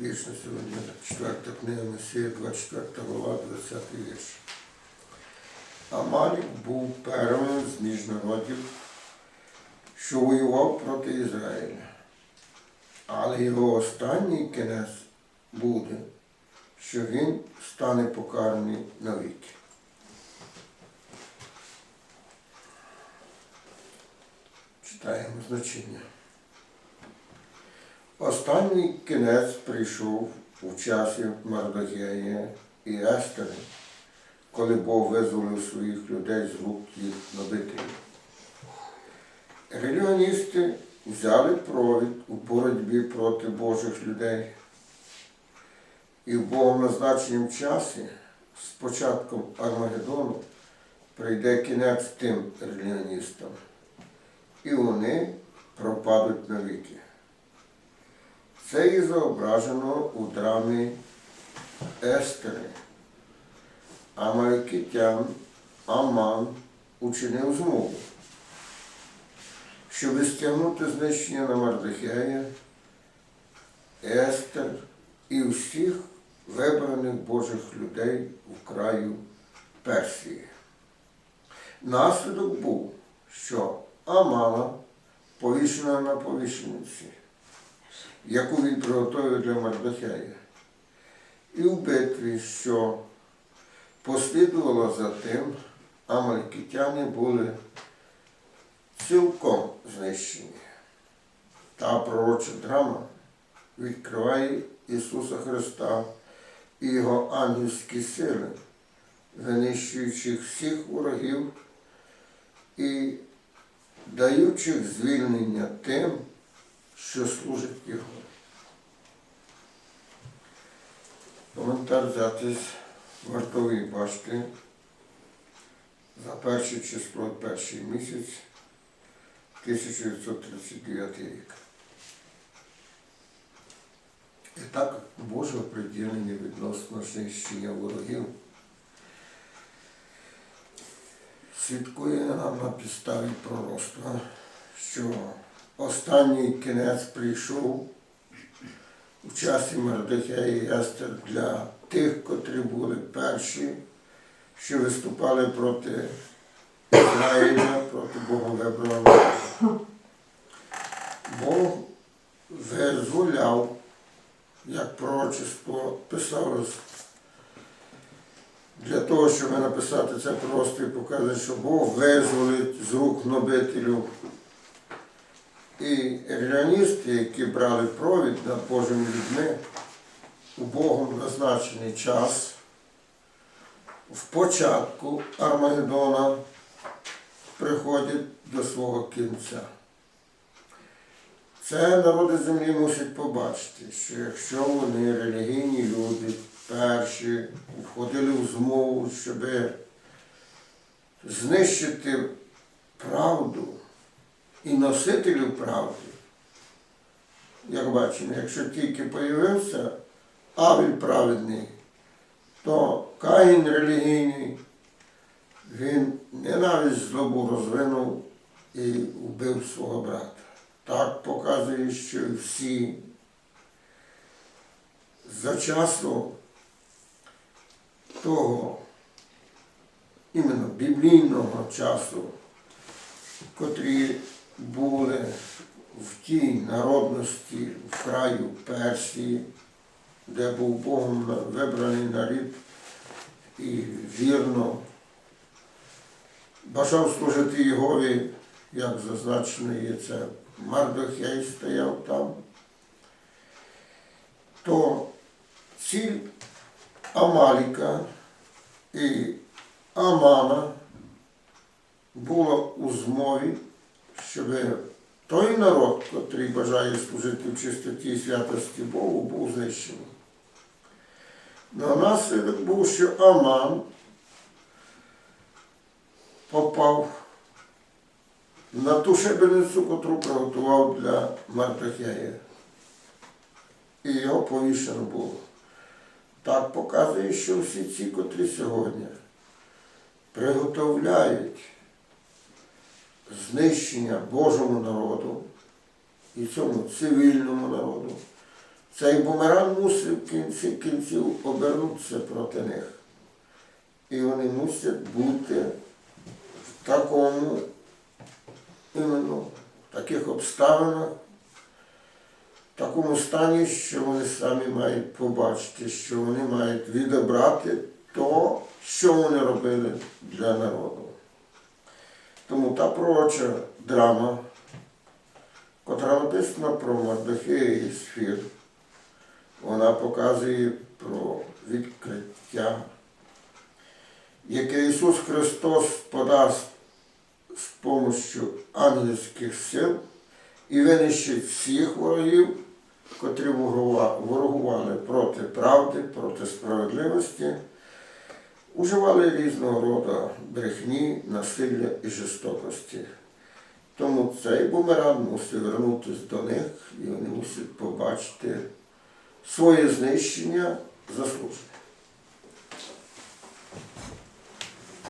Вічно сьогодні 4 книга Месія, 24 глава, 20 вірш. Амалік був першим з між народів, що воював проти Ізраїля. Але його останній кінець буде, що він стане покараний навіки. Читаємо значення. Останній кінець прийшов у часі Мардохея і Естери, коли Бог визволив своїх людей з рук їх набителів. Релігіоністи взяли провід у боротьбі проти Божих людей. І в Богом назначеному часі, з початком Армагеддону, прийде кінець тим релігіоністам. І вони пропадуть навіки. Це і зображено у драмі Естери. Амалікитян Аман учинив змову, щоб стягнути знищення на Мардихея, Естер і всіх вибраних Божих людей в краю Персії. Наслідок був, що Амана повішена на повішениці яку він приготовив для Мардохея. І в битві, що послідувало за тим, амалькітяни були цілком знищені. Та пророча драма відкриває Ісуса Христа і Його ангельські сили, винищуючих всіх ворогів і даючи звільнення тим, що служить Його. Коментар взяти з вартової башти за перше число, перший місяць 1939 рік. І так Боже приділення відносно знищення ворогів свідкує нам на підставі пророцтва, що останній кінець прийшов у часі Мардихея Естер для тих, котрі були перші, що виступали проти Ізраїля, проти Бога вибраного. Бог визволяв, як пророчество писалось, для того, щоб написати це просто і показати, що Бог визволить з рук гнобителів і реалісти, які брали провід над Божими людьми у Богом назначений час, в початку Армагеддона приходять до свого кінця. Це народи землі мусять побачити, що якщо вони релігійні люди, перші входили в змову, щоб знищити правду, і носителів правди. Як бачимо, якщо тільки появився Авель праведний, то Каїн релігійний, він ненависть злобу розвинув і вбив свого брата. Так показує, що всі за часу того іменно біблійного часу, котрі були в тій народності в краю Персії, де був Богом вибраний нарід і вірно. Бажав служити Єгові, як зазначено є це, Мардохей стояв там, то ціль Амаліка і Амана була у змові щоб той народ, котрий бажає служити в чистоті і святості Богу, був знищений. На наслідок був, що Аман попав на ту шибеницю, котру приготував для Мартахея. І його повішено було. Так показує, що всі ці, котрі сьогодні приготовляють знищення Божому народу і цьому цивільному народу, Цей бумеранг мусив в кінці кінців обернутися проти них. І вони мусять бути в такому, іменно, в таких обставинах, в такому стані, що вони самі мають побачити, що вони мають відібрати то, що вони робили для народу. Тому та пророча драма, котра написана про Мардохея і Сфір, вона показує про відкриття, яке Ісус Христос подасть з помощю ангельських сил і винищить всіх ворогів, котрі ворогували проти правди, проти справедливості, уживали різного роду брехні, насилля і жорстокості. Тому цей бумеранг мусив вернутися до них і вони мусять побачити своє знищення заслужене.